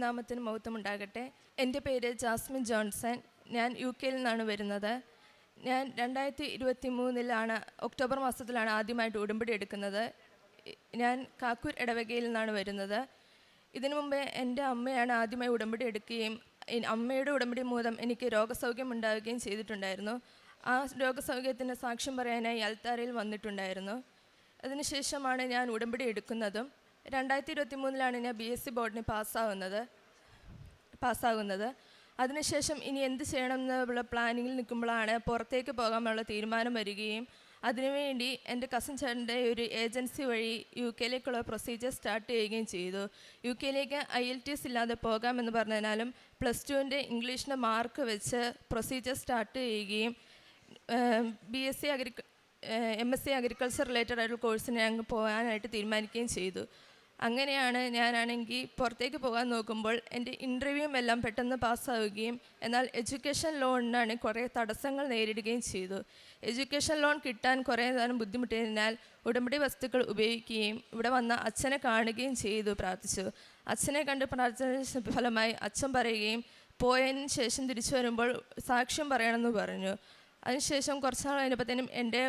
ദൈവനാമത്തിന് മഹത്വം ഉണ്ടാകട്ടെ എന്റെ പേര് ജാസ്മിൻ ജോൺസൺ. ഞാൻ യു കെയിൽ നിന്നാണ് വരുന്നത്. ഞാൻ രണ്ടായിരത്തി ഇരുപത്തി മൂന്നിലാണ് ഒക്ടോബർ മാസത്തിലാണ് ആദ്യമായിട്ട് ഉടമ്പടി എടുക്കുന്നത്. ഞാൻ കാക്കൂർ ഇടവകയിൽ നിന്നാണ് വരുന്നത്. ഇതിനു മുമ്പേ എന്റെ അമ്മയാണ് ആദ്യമായി ഉടമ്പടി എടുക്കുകയും അമ്മയുടെ ഉടമ്പടി മൂലം എനിക്ക് രോഗസൗഖ്യം ഉണ്ടാവുകയും ചെയ്തിട്ടുണ്ടായിരുന്നു. ആ രോഗസൗഖ്യത്തിന് സാക്ഷ്യം പറയാനായി അൽത്താരയിൽ വന്നിട്ടുണ്ടായിരുന്നു. അതിനുശേഷമാണ് ഞാൻ ഉടമ്പടി എടുക്കുന്നതും. രണ്ടായിരത്തി ഇരുപത്തി മൂന്നിലാണ് ഞാൻ ബി എസ് സി ബോർഡിന് പാസ്സാവുന്നത്. പാസ്സാകുന്നത്. അതിനുശേഷം ഇനി എന്ത് ചെയ്യണം എന്നുള്ള പ്ലാനിങ്ങിൽ നിൽക്കുമ്പോഴാണ് പുറത്തേക്ക് പോകാനുള്ള തീരുമാനം വരികയും അതിനുവേണ്ടി എന്റെ കസിൻ ചേട്ടന്റെ ഒരു ഏജൻസി വഴി യു കെയിലേക്കുള്ള പ്രൊസീജിയർ സ്റ്റാർട്ട് ചെയ്യുകയും ചെയ്തു. യു കെയിലേക്ക് ഐ എൽ ടി എസ് ഇല്ലാതെ പോകാമെന്ന് പറഞ്ഞതിനാലും പ്ലസ് ടുവിന്റെ ഇംഗ്ലീഷിന്റെ മാർക്ക് വെച്ച് പ്രൊസീജിയർ സ്റ്റാർട്ട് ചെയ്യുകയും B S C അഗ്രിക M S C agriculture related ആയിട്ടുള്ള കോഴ്സിന് ഞങ്ങൾ പോകാനായിട്ട് തീരുമാനിക്കുകയും ചെയ്തു. അങ്ങനെയാണ് ഞാനാണെങ്കിൽ പുറത്തേക്ക് പോകാൻ നോക്കുമ്പോൾ എന്റെ ഇന്റർവ്യൂവും എല്ലാം പെട്ടെന്ന് പാസ്സാവുകയും എന്നാൽ എഡ്യൂക്കേഷൻ ലോണിനാണ് കുറേ തടസ്സങ്ങൾ നേരിടുകയും ചെയ്തു. എഡ്യൂക്കേഷൻ ലോൺ കിട്ടാൻ കുറേ നേരം ബുദ്ധിമുട്ടിയതിനാൽ ഉടമ്പടി വസ്തുക്കൾ ഉപയോഗിക്കുകയും ഇവിടെ വന്ന അച്ഛനെ കാണുകയും ചെയ്തു പ്രാർത്ഥിച്ചു. അച്ഛനെ കണ്ട് പ്രാർത്ഥന ഫലമായി അച്ഛൻ പറയുകയും പോയതിന് ശേഷം തിരിച്ചു വരുമ്പോൾ സാക്ഷ്യം പറയണമെന്ന് പറഞ്ഞു. അതിനുശേഷം കുറച്ച് നാൾ കഴിഞ്ഞപ്പോഴത്തേനും എന്റെ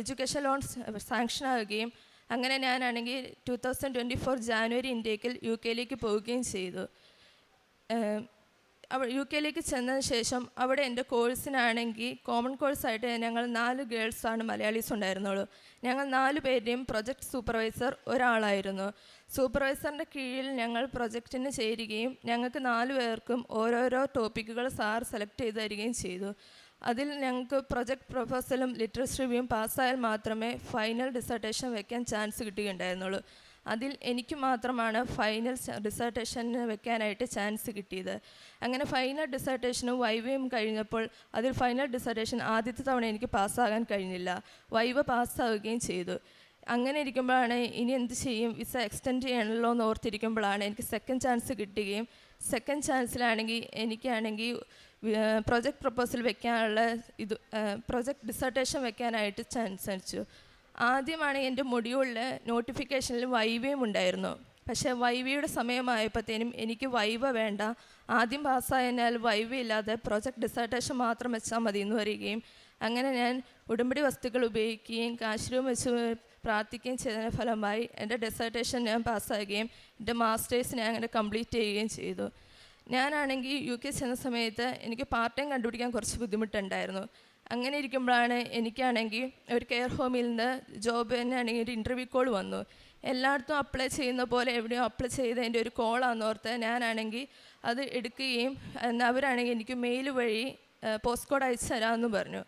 എഡ്യൂക്കേഷൻ ലോൺ സാങ്ഷൻ ആവുകയും അങ്ങനെ ഞാനാണെങ്കിൽ two thousand twenty four January ഇന്ത്യക്കിൽ U കെയിലേക്ക് പോവുകയും ചെയ്തു. അവ യു കെയിലേക്ക് ചെന്നതിന് ശേഷം അവിടെ എന്റെ കോഴ്സിനാണെങ്കിൽ കോമൺ കോഴ്സായിട്ട് ഞങ്ങൾ നാല് ഗേൾസാണ് മലയാളീസ് ഉണ്ടായിരുന്നുള്ളൂ. ഞങ്ങൾ നാല് പേരുടെയും പ്രൊജക്ട് സൂപ്പർവൈസർ ഒരാളായിരുന്നു. സൂപ്പർവൈസറിന്റെ കീഴിൽ ഞങ്ങൾ പ്രൊജക്റ്റിന് ചേരുകയും ഞങ്ങൾക്ക് നാല് പേർക്കും ഓരോരോ ടോപ്പിക്കുകൾ സാർ സെലക്ട് ചെയ്ത് തരികയും ചെയ്തു. അതിൽ ഞങ്ങൾക്ക് പ്രൊജക്ട് പ്രൊഫസലും ലിറ്ററസ് റിവ്യൂവും പാസ്സായാൽ മാത്രമേ ഫൈനൽ ഡിസർട്ടേഷൻ വെക്കാൻ ചാൻസ് കിട്ടുകയുണ്ടായിരുന്നുള്ളൂ. അതിൽ എനിക്ക് മാത്രമാണ് ഫൈനൽ ഡിസർട്ടേഷന് വെക്കാനായിട്ട് ചാൻസ് കിട്ടിയത്. അങ്ങനെ ഫൈനൽ ഡിസർട്ടേഷനും വൈവയും കഴിഞ്ഞപ്പോൾ അതിൽ ഫൈനൽ ഡിസർട്ടേഷൻ ആദ്യത്തെ തവണ എനിക്ക് പാസ്സാകാൻ കഴിഞ്ഞില്ല. വൈവ പാസ്സാവുകയും ചെയ്തു. അങ്ങനെ ഇരിക്കുമ്പോഴാണ് ഇനി എന്ത് ചെയ്യും? വിസ എക്സ്റ്റെൻഡ് ചെയ്യണല്ലോ എന്ന് ഓർത്തിരിക്കുമ്പോഴാണ് എനിക്ക് സെക്കൻഡ് ചാൻസ് കിട്ടുകയും സെക്കൻഡ് ചാൻസിലാണെങ്കിൽ എനിക്കാണെങ്കിൽ പ്രൊജക്ട് പ്രപ്പോസൽ വെക്കാനുള്ള ഇത് പ്രൊജക്ട് ഡിസർട്ടേഷൻ വെക്കാനായിട്ട് ചാൻസ് അടിച്ചു ആദ്യമാണ് എന്റെ മൊഡ്യൂളിൽ നോട്ടിഫിക്കേഷനിൽ വൈവയും ഉണ്ടായിരുന്നു. പക്ഷേ വൈവയുടെ സമയമായപ്പോഴത്തേനും എനിക്ക് വൈവ വേണ്ട. ആദ്യം പാസ്സായതിനാൽ വൈവ ഇല്ലാതെ പ്രൊജക്ട് ഡിസർട്ടേഷൻ മാത്രം വെച്ചാൽ മതി എന്ന് വരികയും അങ്ങനെ ഞാൻ ഉടമ്പടി വസ്തുക്കൾ ഉപയോഗിക്കുകയും കാശ്രൂം വെച്ച് പ്രാർത്ഥിക്കുകയും ചെയ്തതിന് ഫലമായി എന്റെ ഡിസർട്ടേഷൻ ഞാൻ പാസ്സാകുകയും എന്റെ മാസ്റ്റേഴ്സ് ഞാൻ അങ്ങനെ കംപ്ലീറ്റ് ചെയ്യുകയും ചെയ്തു. ഞാനാണെങ്കിൽ യു കെ ചെന്ന സമയത്ത് എനിക്ക് പാർട്ട് ടൈം കണ്ടുപിടിക്കാൻ കുറച്ച് ബുദ്ധിമുട്ടുണ്ടായിരുന്നു. അങ്ങനെ ഇരിക്കുമ്പോഴാണ് എനിക്കാണെങ്കിൽ ഒരു കെയർ ഹോമിൽ നിന്ന് ജോബ് തന്നെ ആണെങ്കിൽ ഒരു ഇന്റർവ്യൂ കോൾ വന്നു. എല്ലായിടത്തും അപ്ലൈ ചെയ്യുന്ന പോലെ എവിടെയോ അപ്ലൈ ചെയ്തതിന്റെ ഒരു കോളാണെന്ന് ഓർത്ത് ഞാനാണെങ്കിൽ അത് എടുക്കുകയും അവരാണെങ്കിൽ എനിക്ക് മെയിൽ വഴി പോസ്റ്റ് കോഡ് അയച്ചു തരാമെന്ന് പറഞ്ഞു.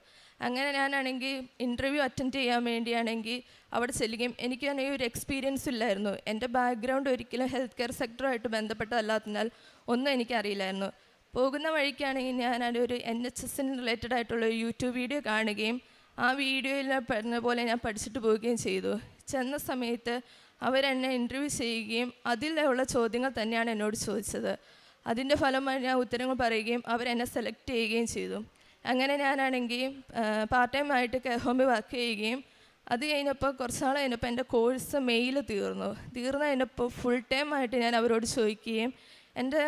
അങ്ങനെ ഞാനാണെങ്കിൽ ഇന്റർവ്യൂ അറ്റൻഡ് ചെയ്യാൻ വേണ്ടിയാണെങ്കിൽ അവിടെ ചെല്ലുകയും എനിക്കാണെങ്കിൽ ഒരു എക്സ്പീരിയൻസ് ഇല്ലായിരുന്നു. എന്റെ ബാക്ക്ഗ്രൗണ്ട് ഒരിക്കലും ഹെൽത്ത് കെയർ സെക്ടറുമായിട്ട് ബന്ധപ്പെട്ടതല്ലാത്തതിനാൽ ഒന്നും എനിക്കറിയില്ലായിരുന്നു പോകുന്ന വഴിക്കാണെങ്കിൽ ഞാൻ ഒരു എൻ എച്ച് എസിന് റിലേറ്റഡ് ആയിട്ടുള്ള ഒരു യൂട്യൂബ് വീഡിയോ കാണുകയും ആ വീഡിയോയിൽ പറഞ്ഞ പോലെ ഞാൻ പഠിച്ചിട്ട് പോവുകയും ചെയ്തു. ചെന്ന സമയത്ത് അവരെന്നെ ഇന്റർവ്യൂ ചെയ്യുകയും അതിലുള്ള ചോദ്യങ്ങൾ തന്നെയാണ് എന്നോട് ചോദിച്ചത്. അതിന്റെ ഫലമായി ഞാൻ ഉത്തരങ്ങൾ പറയുകയും അവരെന്നെ സെലക്ട് ചെയ്യുകയും ചെയ്തു. അങ്ങനെ ഞാനാണെങ്കിൽ പാർട്ട് ടൈം ആയിട്ട് കെയർ ഹോമിൽ വർക്ക് ചെയ്യുകയും അത് കഴിഞ്ഞപ്പോൾ കുറച്ച് നാൾ കഴിഞ്ഞപ്പോൾ എന്റെ കോഴ്സ് മെയിൽ തീർന്നു. തീർന്നു കഴിഞ്ഞപ്പോൾ ഫുൾ ടൈം ആയിട്ട് ഞാൻ അവരോട് ചോദിക്കുകയും എന്റെ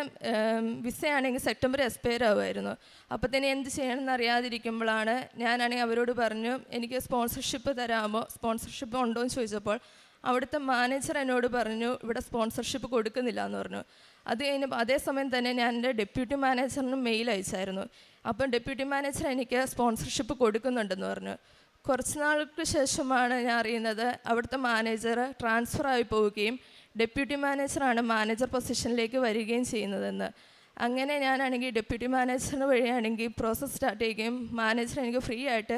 വിസയാണെങ്കിൽ സെപ്റ്റംബർ എക്സ്പയർ ആവുമായിരുന്നു. അപ്പോൾ തന്നെ എന്ത് ചെയ്യണമെന്ന് അറിയാതിരിക്കുമ്പോഴാണ് ഞാനാണെങ്കിൽ അവരോട് പറഞ്ഞു എനിക്ക് സ്പോൺസർഷിപ്പ് തരാമോ? സ്പോൺസർഷിപ്പ് ഉണ്ടോ? എന്ന് ചോദിച്ചപ്പോൾ അവിടുത്തെ മാനേജർ എന്നോട് പറഞ്ഞു ഇവിടെ സ്പോൺസർഷിപ്പ് കൊടുക്കുന്നില്ല എന്ന് പറഞ്ഞു. അത് കഴിഞ്ഞപ്പോൾ അതേസമയം തന്നെ ഞാൻ എന്റെ ഡെപ്യൂട്ടി മാനേജറിന് മെയിൽ അയച്ചായിരുന്നു. അപ്പം ഡെപ്യൂട്ടി മാനേജർ എനിക്ക് സ്പോൺസർഷിപ്പ് കൊടുക്കുന്നുണ്ടെന്ന് പറഞ്ഞു. കുറച്ച് നാൾക്ക് ശേഷമാണ് ഞാൻ അറിയുന്നത് അവിടുത്തെ മാനേജർ ട്രാൻസ്ഫർ ആയി പോവുകയും ഡെപ്യൂട്ടി മാനേജറാണ് മാനേജർ പൊസിഷനിലേക്ക് വരികയും ചെയ്യുന്നതെന്ന്. അങ്ങനെ ഞാനാണെങ്കിൽ ഡെപ്യൂട്ടി മാനേജറിന് വഴിയാണെങ്കിൽ പ്രോസസ്സ് സ്റ്റാർട്ട് ചെയ്യുകയും മാനേജർ എനിക്ക് ഫ്രീ ആയിട്ട്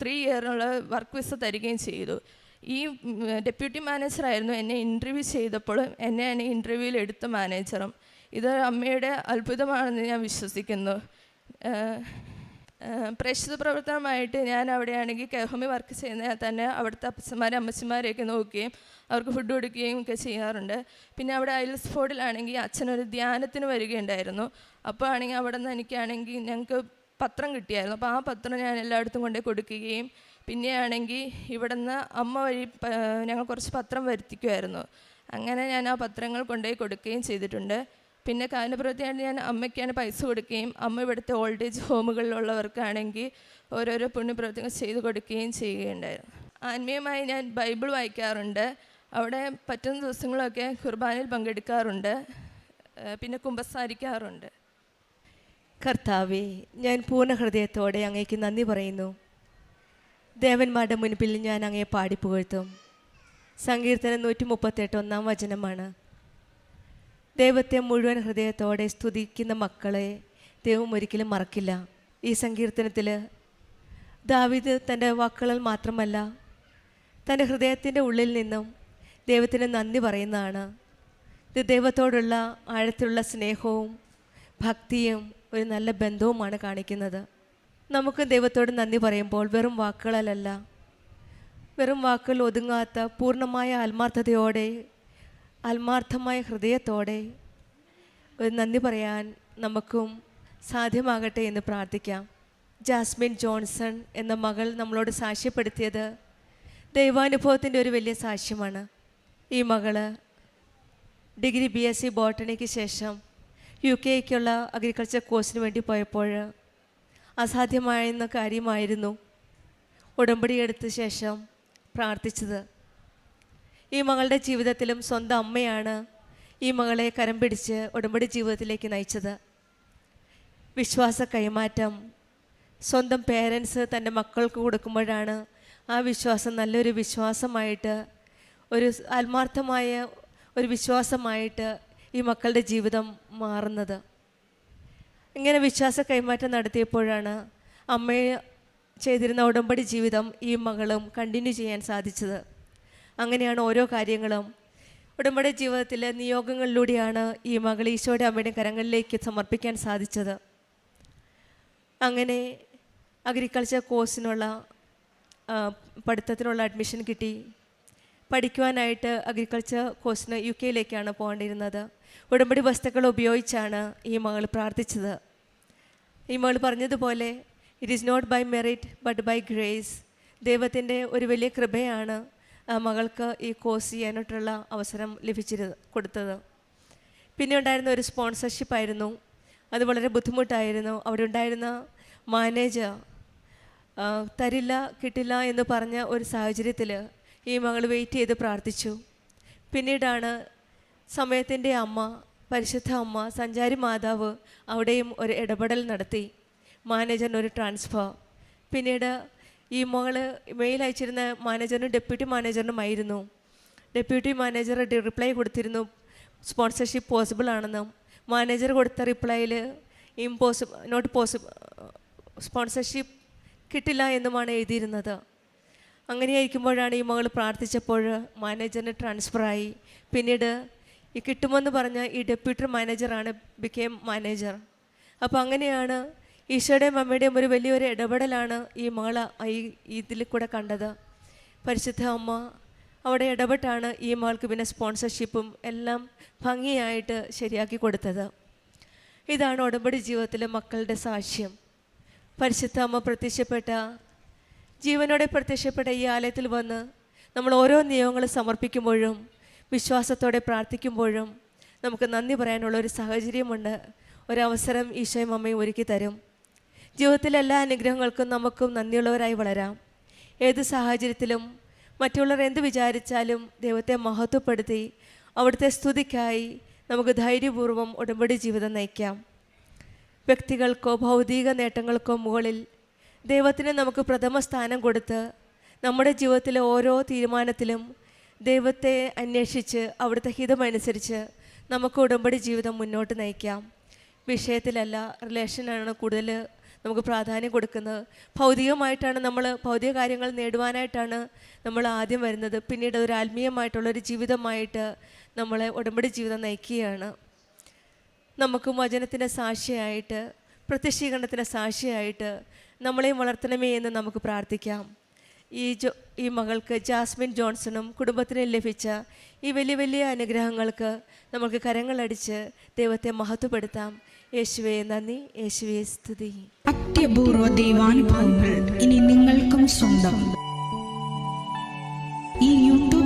ത്രീ ഇയറിനുള്ള വർക്ക് വിസ തരികയും ചെയ്തു. ഈ ഡെപ്യൂട്ടി മാനേജറായിരുന്നു എന്നെ ഇന്റർവ്യൂ ചെയ്തപ്പോൾ എന്നെയാണ് ഇന്റർവ്യൂവിൽ എടുത്ത മാനേജറും. ഇത് അമ്മയുടെ അത്ഭുതമാണെന്ന് ഞാൻ വിശ്വസിക്കുന്നു. പ്രേക്ഷിത പ്രവർത്തനമായിട്ട് ഞാൻ അവിടെയാണെങ്കിൽ കെഹോമി വർക്ക് ചെയ്യുന്ന തന്നെ അവിടുത്തെ അപ്പച്ചന്മാരെ അമ്മച്ചിമാരെയൊക്കെ നോക്കുകയും അവർക്ക് ഫുഡ് കൊടുക്കുകയും ഒക്കെ ചെയ്യാറുണ്ട്. പിന്നെ അവിടെ ഐൽസ് ഫോർഡിലാണെങ്കിൽ അച്ഛനൊരു ധ്യാനത്തിന് വരികയുണ്ടായിരുന്നു. അപ്പോൾ ആണെങ്കിൽ അവിടെ നിന്ന് എനിക്കാണെങ്കിൽ ഞങ്ങൾക്ക് പത്രം കിട്ടിയായിരുന്നു. അപ്പോൾ ആ പത്രം ഞാൻ എല്ലായിടത്തും കൊണ്ടുപോയി കൊടുക്കുകയും പിന്നെയാണെങ്കിൽ ഇവിടെ നിന്ന് അമ്മ വഴി ഞങ്ങൾ കുറച്ച് പത്രം വരുത്തിക്കുമായിരുന്നു അങ്ങനെ ഞാൻ ആ പത്രങ്ങൾ കൊണ്ടുപോയി കൊടുക്കുകയും ചെയ്തിട്ടുണ്ട്. പിന്നെ കാനപ്രവൃത്തിയായിട്ട് ഞാൻ അമ്മയ്ക്കാണ് പൈസ കൊടുക്കുകയും അമ്മ ഇവിടുത്തെ ഓൾഡ് ഏജ് ഹോമുകളിലുള്ളവർക്കാണെങ്കിൽ ഓരോരോ പുണ്യപ്രവൃത്തികൾ ചെയ്തു കൊടുക്കുകയും ചെയ്യുകയുണ്ടായിരുന്നു. ആത്മീയമായി ഞാൻ ബൈബിൾ വായിക്കാറുണ്ട്. അവിടെ പറ്റുന്ന ദിവസങ്ങളൊക്കെ കുർബാനയിൽ പങ്കെടുക്കാറുണ്ട്. പിന്നെ കുമ്പസാരിക്കാറുണ്ട്. കർത്താവേ ഞാൻ പൂർണ ഹൃദയത്തോടെ അങ്ങേക്ക് നന്ദി പറയുന്നു. ദേവന്മാരുടെ മുൻപിൽ ഞാൻ അങ്ങയെ പാടിപ്പുകഴ്ത്തും സങ്കീർത്തനം നൂറ്റി മുപ്പത്തെട്ട് ഒന്നാം വചനമാണ്. ദൈവത്തെ മുഴുവൻ ഹൃദയത്തോടെ സ്തുതിക്കുന്ന മക്കളെ ദൈവം ഒരിക്കലും മറക്കില്ല. ഈ സങ്കീർത്തനത്തിൽ ദാവിദ് തന്റെ വാക്കുകൾ മാത്രമല്ല തന്റെ ഹൃദയത്തിന്റെ ഉള്ളിൽ നിന്നും ദൈവത്തിന് നന്ദി പറയുന്നതാണ്. ഇത് ദൈവത്തോടുള്ള ആഴത്തിലുള്ള സ്നേഹവും ഭക്തിയും ഒരു നല്ല ബന്ധവുമാണ് കാണിക്കുന്നത്. നമുക്ക് ദൈവത്തോട് നന്ദി പറയുമ്പോൾ വെറും വാക്കുകളല്ല വെറും വാക്കുകൾ ഒതുങ്ങാത്ത പൂർണമായ ആത്മാർത്ഥതയോടെ ആത്മാർത്ഥമായ ഹൃദയത്തോടെ ഒരു നന്ദി പറയാൻ നമുക്കും സാധ്യമാകട്ടെ എന്ന് പ്രാർത്ഥിക്കാം. ജാസ്മിൻ ജോൺസൺ എന്ന മകൾ നമ്മളോട് സാക്ഷ്യപ്പെടുത്തിയത് ദൈവാനുഭവത്തിന്റെ ഒരു വലിയ സാക്ഷ്യമാണ്. ഈ മകൾ ഡിഗ്രി ബി എസ് സി ബോട്ടണിക്ക് ശേഷം യു കെക്കുള്ള അഗ്രികൾച്ചർ കോഴ്സിന് വേണ്ടി പോയപ്പോൾ അസാധ്യമായെന്ന കാര്യമായിരുന്നു ഉടമ്പടി എടുത്ത ശേഷം പ്രാർത്ഥിച്ചത്. ഈ മകളുടെ ജീവിതത്തിലും സ്വന്തം അമ്മയാണ് ഈ മകളെ കരം പിടിച്ച് ഉടമ്പടി ജീവിതത്തിലേക്ക് നയിച്ചത്. വിശ്വാസ കൈമാറ്റം സ്വന്തം പേരൻസ് തന്റെ മക്കൾക്ക് കൊടുക്കുമ്പോഴാണ് ആ വിശ്വാസം നല്ലൊരു വിശ്വാസമായിട്ട് ഒരു ആത്മാർത്ഥമായ ഒരു വിശ്വാസമായിട്ട് ഈ മക്കളുടെ ജീവിതം മാറുന്നത്. ഇങ്ങനെ വിശ്വാസ കൈമാറ്റം നടത്തിയപ്പോഴാണ് അമ്മയെ ചെയ്തിരുന്ന ഉടമ്പടി ജീവിതം ഈ മകളും കണ്ടിന്യൂ ചെയ്യാൻ സാധിച്ചത്. അങ്ങനെയാണ് ഓരോ കാര്യങ്ങളും. ഉടമ്പടി ജീവിതത്തിലെ നിയോഗങ്ങളിലൂടെയാണ് ഈ മകൾ ഈശോയുടെ അമ്മയുടെ കരങ്ങളിലേക്ക് സമർപ്പിക്കാൻ സാധിച്ചത്. അങ്ങനെ അഗ്രികൾച്ചർ കോഴ്സിനുള്ള പഠിത്തത്തിനുള്ള അഡ്മിഷൻ കിട്ടി. പഠിക്കുവാനായിട്ട് അഗ്രികൾച്ചർ കോഴ്സിന് യു കെയിലേക്കാണ് പോകേണ്ടിയിരുന്നത്. ഉടമ്പടി വസ്തുക്കൾ ഉപയോഗിച്ചാണ് ഈ മകൾ പ്രാർത്ഥിച്ചത്. ഈ മകൾ പറഞ്ഞതുപോലെ it is not by merit but by grace ദൈവത്തിന്റെ ഒരു വലിയ കൃപയാണ് മകൾക്ക് ഈ കോഴ്സ് ചെയ്യാനായിട്ടുള്ള അവസരം ലഭിച്ചിരുന്നത് കൊടുത്തത്. പിന്നെ ഉണ്ടായിരുന്ന ഒരു സ്പോൺസർഷിപ്പ് ആയിരുന്നു. അത് വളരെ ബുദ്ധിമുട്ടായിരുന്നു. അവിടെ ഉണ്ടായിരുന്ന മാനേജർ തരില്ല കിട്ടില്ല എന്ന് പറഞ്ഞ ഒരു സാഹചര്യത്തിൽ ഈ മകൾ വെയിറ്റ് ചെയ്ത് പ്രാർത്ഥിച്ചു. പിന്നീടാണ് സമയത്തിന്റെ അമ്മ പരിശുദ്ധ അമ്മ സഞ്ചാരി മാതാവ് അവിടെയും ഒരു ഇടപെടൽ നടത്തി. മാനേജറിന് ഒരു ട്രാൻസ്ഫർ പിന്നീട് ഈ മകൾ മെയിൽ അയച്ചിരുന്ന മാനേജറിനും ഡെപ്യൂട്ടി മാനേജറിനുമായിരുന്നു ഡെപ്യൂട്ടി മാനേജർ റിപ്ലൈ കൊടുത്തിരുന്നു. സ്പോൺസർഷിപ്പ് പോസിബിൾ ആണെന്നും. മാനേജർ കൊടുത്ത റിപ്ലൈയിൽ ഇമ്പോസിബിൾ നോട്ട് പോസിബിൾ സ്പോൺസർഷിപ്പ് കിട്ടില്ല എന്നുമാണ് എഴുതിയിരുന്നത്. അങ്ങനെയായിരിക്കുമ്പോഴാണ് ഈ മകൾ പ്രാർത്ഥിച്ചപ്പോൾ മാനേജറിന് ട്രാൻസ്ഫറായി. പിന്നീട് ഈ കിട്ടുമെന്ന് പറഞ്ഞ ഈ ഡെപ്യൂട്ടി മാനേജറാണ് ബിക്കേം മാനേജർ അപ്പോൾ അങ്ങനെയാണ് ഈശോയുടെയും അമ്മയുടെയും ഒരു വലിയൊരു ഇടപെടലാണ് ഈ മകൾ ഈ ഇതിൽ കൂടെ കണ്ടത്. പരിശുദ്ധ അമ്മ അവിടെ ഇടപെട്ടാണ് ഈ മകൾക്ക് പിന്നെ സ്പോൺസർഷിപ്പും എല്ലാം ഭംഗിയായിട്ട് ശരിയാക്കി കൊടുത്തത്. ഇതാണ് ഉടമ്പടി ജീവിതത്തിലെ മക്കളുടെ സാക്ഷ്യം. പരിശുദ്ധ അമ്മ പ്രത്യക്ഷപ്പെട്ട ജീവനോടെ പ്രത്യക്ഷപ്പെട്ട ഈ ആലയത്തിൽ വന്ന് നമ്മൾ ഓരോ നിയമങ്ങൾ സമർപ്പിക്കുമ്പോഴും വിശ്വാസത്തോടെ പ്രാർത്ഥിക്കുമ്പോഴും നമുക്ക് നന്ദി പറയാനുള്ള ഒരു സാഹചര്യമുണ്ട്. ഒരവസരം ഈശോയും അമ്മയും ഒരുക്കി തരും. ജീവിതത്തിലെ എല്ലാ അനുഗ്രഹങ്ങൾക്കും നമുക്കും നന്ദിയുള്ളവരായി വളരാം. ഏത് സാഹചര്യത്തിലും മറ്റുള്ളവർ എന്ത് വിചാരിച്ചാലും ദൈവത്തെ മഹത്വപ്പെടുത്തി അവിടുത്തെ സ്തുതിക്കായി നമുക്ക് ധൈര്യപൂർവം ഉടമ്പടി ജീവിതം നയിക്കാം. വ്യക്തികൾക്കോ ഭൗതിക നേട്ടങ്ങൾക്കോ മുകളിൽ ദൈവത്തിന് നമുക്ക് പ്രഥമ സ്ഥാനം കൊടുത്ത് നമ്മുടെ ജീവിതത്തിലെ ഓരോ തീരുമാനത്തിലും ദൈവത്തെ അന്വേഷിച്ച് അവിടുത്തെ ഹിതമനുസരിച്ച് നമുക്ക് ഉടമ്പടി ജീവിതം മുന്നോട്ട് നയിക്കാം. വിഷയത്തിലല്ല റിലേഷനാണ് കൂടുതൽ നമുക്ക് പ്രാധാന്യം കൊടുക്കുന്നത്. ഭൗതികമായിട്ടാണ് നമ്മൾ ഭൗതിക കാര്യങ്ങൾ നേടുവാനായിട്ടാണ് നമ്മൾ ആദ്യം വരുന്നത്. പിന്നീട് ഒരു ആത്മീയമായിട്ടുള്ളൊരു ജീവിതമായിട്ട് നമ്മളെ ഉടമ്പടി ജീവിതം നയിക്കുകയാണ്. നമുക്ക് വചനത്തിന്റെ സാക്ഷിയായിട്ട് പ്രത്യക്ഷീകരണത്തിന്റെ സാക്ഷിയായിട്ട് നമ്മളെയും വളർത്തണമേ എന്ന് നമുക്ക് പ്രാർത്ഥിക്കാം. ഈ ജോ ഈ മകൾക്ക് ജാസ്മിൻ ജോൺസണും കുടുംബത്തിനും ലഭിച്ച ഈ വലിയ വലിയ അനുഗ്രഹങ്ങൾക്ക് നമുക്ക് കരങ്ങളടിച്ച് ദൈവത്തെ മഹത്വപ്പെടുത്താം. യേശുവേ നന്ദി. യേശുവേ സ്തുതി. അത്യപൂർവ ദൈവാനുഭവങ്ങൾ ഇനി നിങ്ങൾക്കും സ്വന്തം.